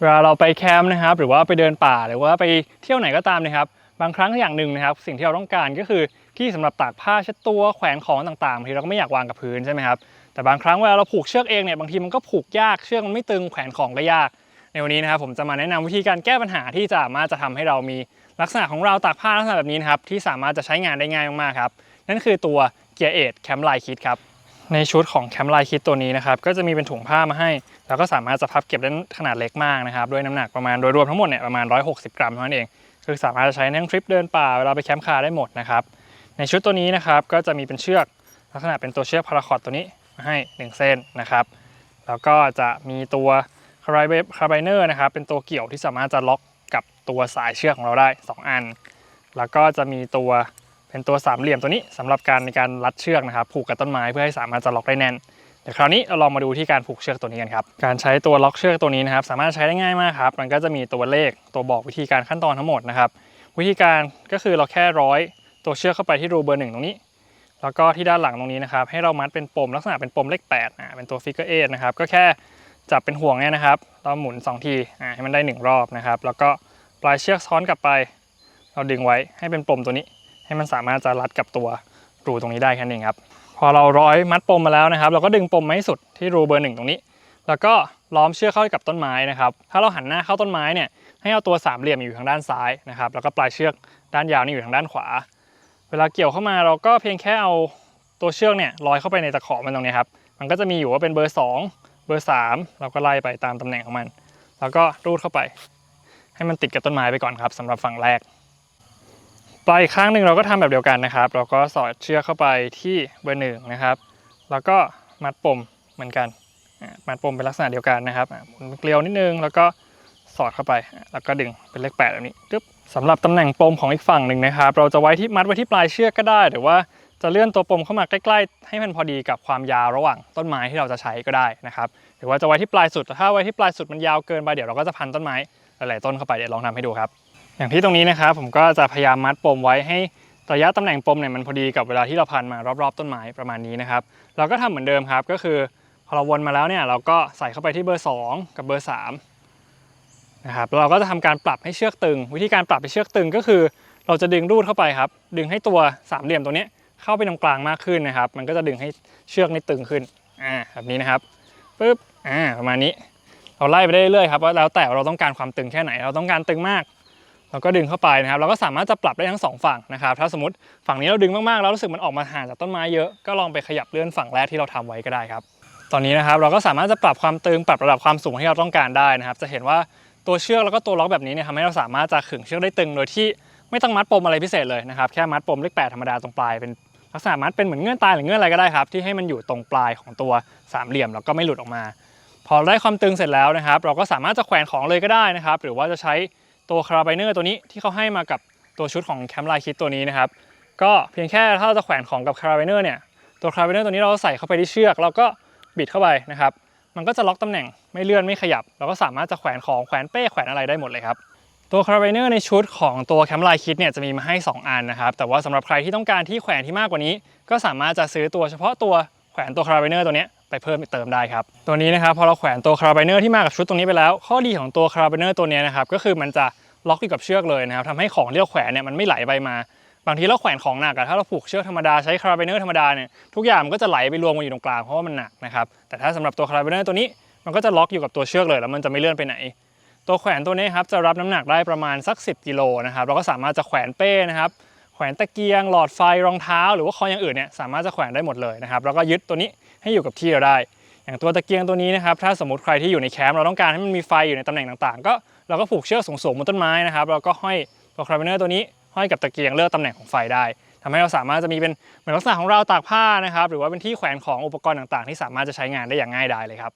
เวลาเราไปแคมป์นะครับ หรือว่าไปเดินป่าหรือว่าไปเที่ยวไหนก็ตามนะครับ บางครั้งอย่างหนึ่งนะครับ สิ่งที่เราต้องการก็คือที่สำหรับตากผ้าเช็ดตัวแขวนของต่างๆบางทีเราก็ไม่อยากวางกับพื้นใช่ไหมครับแต่บางครั้งเวลาเราผูกเชือกเองเนี่ยบางทีมันก็ผูกยากเชือกมันไม่ตึงแขวนของก็ยาก ในวันนี้นะครับผมจะมาแนะนำวิธีการแก้ปัญหาที่จะสามารถจะทำให้เรามีลักษณะของเราตากผ้าลักษณะแบบนี้นะครับที่สามารถจะใช้งานได้ง่ายมากๆครับนั่นคือตัวเกียร์เอทแคมป์ไลคิดครับ ในชุดของแคมไลคิดตัวนี้นะครับก็จะมีเป็นถุงผ้ามาให้ แล้วก็สามารถจะพับเก็บได้ขนาดเล็กมากนะครับด้วยน้ำหนักประมาณโดยรวมทั้งหมดเนี่ยประมาณ 160 กรัมเท่านั้นเอง คือสามารถจะใช้ทั้งทริปเดินป่าเวลาไปแคมป์คาได้หมดนะครับในชุดตัวนี้นะครับก็จะมีเป็นเชือกลักษณะเป็นตัวเชือกพาราคอตตัวนี้มาให้ 1 เส้นนะครับแล้วก็จะมีตัวคาร์ไบคาร์ไบเนอร์นะครับเป็นตัวเกี่ยวที่สามารถจะล็อกกับตัวสายเชือกของเราได้ 2 อัน แล้วก็จะมีตัว เป็นตัวสามเหลี่ยมตัวนี้สำหรับการในการรัดเชือกนะครับผูกกับต้นไม้เพื่อให้สามารถจะล็อกได้แน่นเดี๋ยวคราวนี้เราลองมาดูที่การผูกเชือกตัวนี้กันครับการใช้ตัวล็อกเชือกตัวนี้นะครับ สามารถใช้ได้ง่ายมากครับ มันก็จะมีตัวเลขตัวบอกวิธีการขั้นตอนทั้งหมดนะครับวิธีการก็คือเราแค่ร้อยตัวเชือกเข้าไปที่รูเบอร์หนึ่งตรงนี้ แล้วก็ที่ด้านหลังตรงนี้นะครับ ให้เรามัดเป็นปมลักษณะเป็นปมเลข8อ่าเป็นตัวฟิกเกอร์เอนะครับก็แค่จับเป็นห่วงเนี่ยนะครับ เราหมุน 2 ทีอ่าให้มันได้ 1 รอบนะครับ แล้วก็ปลายเชือกซ้อนกลับไป เราดึงไว้ให้เป็นปมตัวนี้ ให้มันสามารถจะรัดกับตัวรูตรงนี้ได้แค่นั้นเองครับ พอเราร้อยมัดปมมาแล้วนะครับ เราก็ดึงปมมาให้สุดที่รูเบอร์หนึ่งตรงนี้ แล้วก็ล้อมเชือกเข้ากับต้นไม้นะครับ ถ้าเราหันหน้าเข้าต้นไม้เนี่ยให้เอาตัวสามเหลี่ยมอยู่ทางด้านซ้ายนะครับ แล้วก็ปลายเชือกด้านยาวนี่อยู่ทางด้านขวา เวลาเกี่ยวเข้ามาเราก็เพียงแค่เอาตัวเชือกเนี่ยร้อยเข้าไปในตะขอมันตรงนี้ครับ มันก็จะมีอยู่ว่าเป็นเบอร์ 2 เบอร์ 3 เราก็ไล่ไปตามตำแหน่งของมัน แล้วก็รูดเข้าไป ให้มันติดกับต้นไม้ไปก่อนครับสำหรับฝั่งแรก ปลายอีกข้างหนึ่งเราก็ทำแบบเดียวกันนะครับ เราก็สอดเชือกเข้าไปที่เบอร์หนึ่งนะครับ แล้วก็มัดปมเหมือนกันมัดปมเป็นลักษณะเดียวกันนะครับหมุนเกลียวนิดนึงแล้วก็สอดเข้าไป แล้วก็ดึงเป็นเลขแปดแบบนี้จึ๊บสำหรับตำแหน่งปมของอีกฝั่งหนึ่งนะครับ เราจะไว้ที่มัดไว้ที่ปลายเชือกก็ได้ หรือว่าจะเลื่อนตัวปมเข้ามาใกล้ๆ ให้มันพอดีกับความยาวระหว่างต้นไม้ที่เราจะใช้ก็ได้นะครับหรือว่าจะไว้ที่ปลายสุดแต่ถ้าไว้ที่ปลายสุดมันยาวเกินไปเดี๋ยวเราก็จะพันต้นไม้หลายๆต้นเข้าไปเดี๋ยวลองทำให้ดูครับ อย่างที่ตรงนี้นะครับผมก็จะพยายามมัดปมไว้ให้ระยะตำแหน่งปมเนี่ยมันพอดีกับเวลาที่เราพันมารอบๆต้นไม้ประมาณนี้นะครับ เราก็ทำเหมือนเดิมครับก็คือพอเราวนมาแล้วเนี่ยเราก็ใส่เข้าไปที่เบอร์ 2 กับเบอร์3นะครับเราก็จะทำการปรับให้เชือกตึง วิธีการปรับให้เชือกตึงก็คือ เราจะดึงรูดเข้าไปครับ ดึงให้ตัวสามเหลี่ยมตัวนี้เข้าไปตรงกลางมากขึ้นนะครับ มันก็จะดึงให้เชือกนี่ตึงขึ้นอ่าแบบนี้นะครับปึ๊บอ่าประมาณนี้ เราไล่ไปได้เรื่อยๆครับว่าแล้วแต่เราต้องการความตึงแค่ไหน เราต้องการตึงมาก เราก็ดึงเข้าไปนะครับ เราก็สามารถจะปรับได้ทั้งสองฝั่งนะครับ ถ้าสมมติฝั่งนี้เราดึงมากๆแล้วรู้สึกมันออกมาห่างจากต้นไม้เยอะ ก็ลองไปขยับเลื่อนฝั่งแรกที่เราทำไว้ก็ได้ครับ ตอนนี้นะครับเราก็สามารถจะปรับความตึงปรับระดับความสูงที่เราต้องการได้นะครับ จะเห็นว่าตัวเชือกแล้วก็ตัวล็อกแบบนี้เนี่ยทำให้เราสามารถจะขึงเชือกได้ตึงโดยที่ไม่ต้องมัดปมอะไรพิเศษเลยนะครับแค่มัดปมเลขแปดธรรมดาตรงปลายเป็นลักษณะมัดเป็นเหมือนเงื่อนตายหรือเงื่อนอะไรก็ได้ครับที่ให้มันอยู่ตรงปลายของตัวสามเหลี่ยมแล้วก็ไม่หลุดออกมา พอได้ความตึงเสร็จแล้วนะครับ เราก็สามารถจะแขวนของเลยก็ได้นะครับ หรือว่าจะใช้ ตัวคาราไบเนอร์ตัวนี้ที่เขาให้มากับตัวชุดของแคมไลคิดตัวนี้นะครับก็เพียงแค่ถ้าเราจะแขวนของกับคาราไบเนอร์เนี่ยตัวคาราไบเนอร์ตัวนี้เราใส่เข้าไปที่เชือกแล้วก็บิดเข้าไปนะครับ มันก็จะล็อกตำแหน่งไม่เลื่อนไม่ขยับ เราก็สามารถจะแขวนของแขวนเป้แขวนอะไรได้หมดเลยครับตัวคาราไบเนอร์ในชุดของตัวแคมไลคิดเนี่ยจะมีมาให้ 2 อันนะครับแต่ว่าสำหรับใครที่ต้องการที่แขวนที่มากกว่านี้ ก็สามารถจะซื้อตัวเฉพาะตัว ขวนตัวคาราไบเนอร์ตัวนี้ไปเพิ่มเติมได้ครับ ตัวนี้นะครับพอเราแขวนตัวคาราไบเนอร์ที่มากับชุดตรงนี้ไปแล้ว ข้อดีของตัวคาราไบเนอร์ตัวนี้นะครับก็คือมันจะล็อกอยู่กับเชือกเลยนะครับทำให้ของที่เราแขวนเนี่ยมันไม่ไหลไปมา บางทีเราแขวนของหนักอะถ้าเราผูกเชือกธรรมดาใช้คาราไบเนอร์ธรรมดาเนี่ยทุกอย่างมันก็จะไหลไปรวมกันอยู่ตรงกลางเพราะว่ามันหนักนะครับแต่ถ้าสำหรับตัวคาราไบเนอร์ตัวนี้มันก็จะล็อกอยู่กับตัวเชือกเลยแล้วมันจะไม่เลื่อนไปไหน ตัวแขวนตัวนี้ครับจะรับน้ำหนักได้ประมาณสัก 10กิโลนะครับเราก็สามารถจะแขวนเป้นะครับ แขวนตะเกียง หลอดไฟรองเท้า หรือว่าของอย่างอื่นเนี่ยสามารถจะแขวนได้หมดเลยนะครับแล้วก็ยึดตัวนี้ให้อยู่กับที่เราได้ อย่างตัวตะเกียงตัวนี้นะครับถ้าสมมติใครที่อยู่ในแคมป์เราต้องการให้มันมีไฟอยู่ในตำแหน่งต่างๆ ก็เราก็ผูกเชือกสูงๆบนต้นไม้นะครับแล้วก็ห้อยตัวคาร์บอนเนอร์ตัวนี้ห้อยกับตะเกียงเลือกตำแหน่งของไฟได้ทำให้เราสามารถจะมีเป็นเหมือนลักษณะของเราวตากผ้านะครับหรือว่าเป็นที่แขวนของอุปกรณ์ต่างๆ ที่สามารถจะใช้งานได้อย่างง่ายดายเลยครับ